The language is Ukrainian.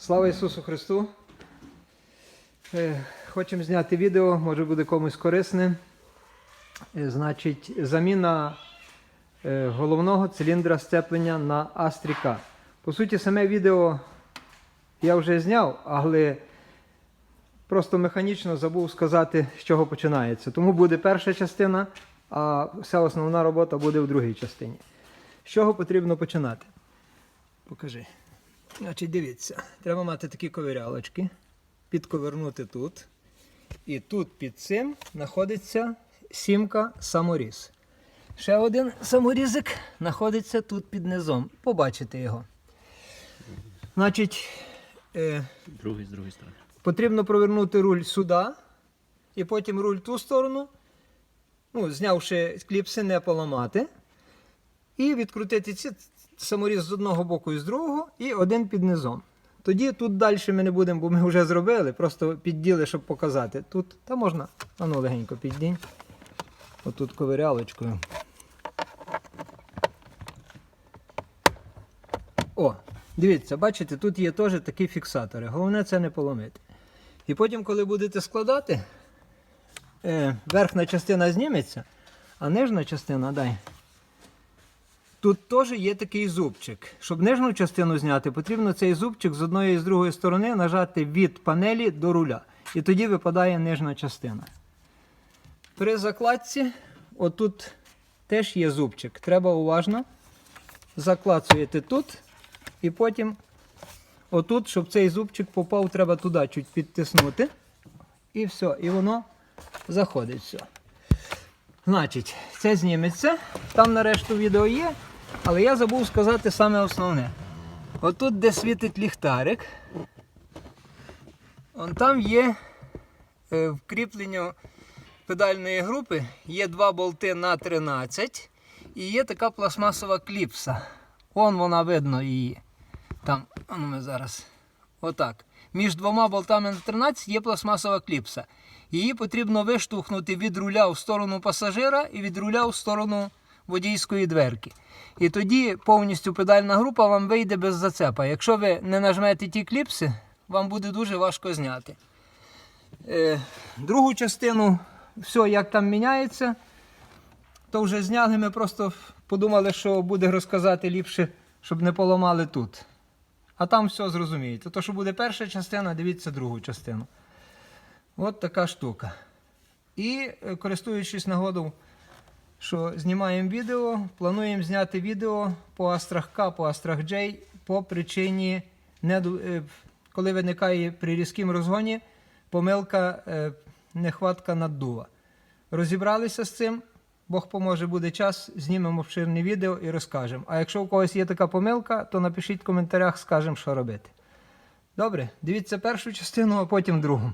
Слава Ісусу Христу! Е, Хочемо зняти відео, може буде комусь корисне. Е, Значить, заміна е, головного циліндра сцеплення на Астріка. По суті, саме відео я вже зняв, але просто механічно забув сказати, з чого починається. Тому буде перша частина, а вся основна робота буде в другій частині. З чого потрібно починати? Покажи. Значить, дивіться, треба мати такі ковирялочки, підковернути тут. І тут під цим знаходиться сімка саморіз. Ще один саморізик знаходиться тут під низом. Побачите його. Значить, е, Другий з другої сторони. потрібно провернути руль сюди, і потім руль ту сторону, ну, знявши кліпси, не поламати. І відкрутити ці саморіз з одного боку і з другого, і один під низом. Тоді тут далі ми не будемо, бо ми вже зробили, просто підділи, щоб показати. Тут та можна, а ну легенько піддінь. Отут ковирялочкою. О, дивіться, бачите, тут є теж такі фіксатори. Головне це не поломити. І потім, коли будете складати, е, верхня частина зніметься, а нижня частина дай. Тут теж є такий зубчик. Щоб нижню частину зняти, потрібно цей зубчик з одної і з другої сторони нажати від панелі до руля. І тоді випадає нижня частина. При закладці, отут теж є зубчик. Треба уважно заклацуєте тут, і потім отут, щоб цей зубчик попав, треба туди чуть підтиснути. І все, і воно заходить все. Значить, це зніметься. Там на решту відео є, але я забув сказати саме основне. Отут, де світить ліхтарик, он там є е, в педальної групи, є два болти на 13 і є така пластмасова кліпса. Вон вона видно її. Там, ну ми зараз. Отак. Між двома болтами на 13 є пластмасова кліпса. Її потрібно виштовхнути від руля в сторону пасажира і від руля в сторону водійської дверки. І тоді повністю педальна група вам вийде без зацепа. Якщо ви не нажмете ті кліпси, вам буде дуже важко зняти. Е, другу частину, все як там міняється, то вже зняли. Ми просто подумали, що буде розказати ліпше, щоб не поламали тут. А там все зрозумієте. То, що буде перша частина, дивіться другу частину. От така штука. І е, користуючись нагодою, що знімаємо відео, плануємо зняти відео по Астрах К, по Астрах J по причині, е, коли виникає при різкому розгоні помилка е, нехватка наддува. Розібралися з цим. Бог поможе, буде час, знімемо обширне відео і розкажемо. А якщо у когось є така помилка, то напишіть в коментарях, скажемо, що робити. Добре, дивіться першу частину, а потім другу.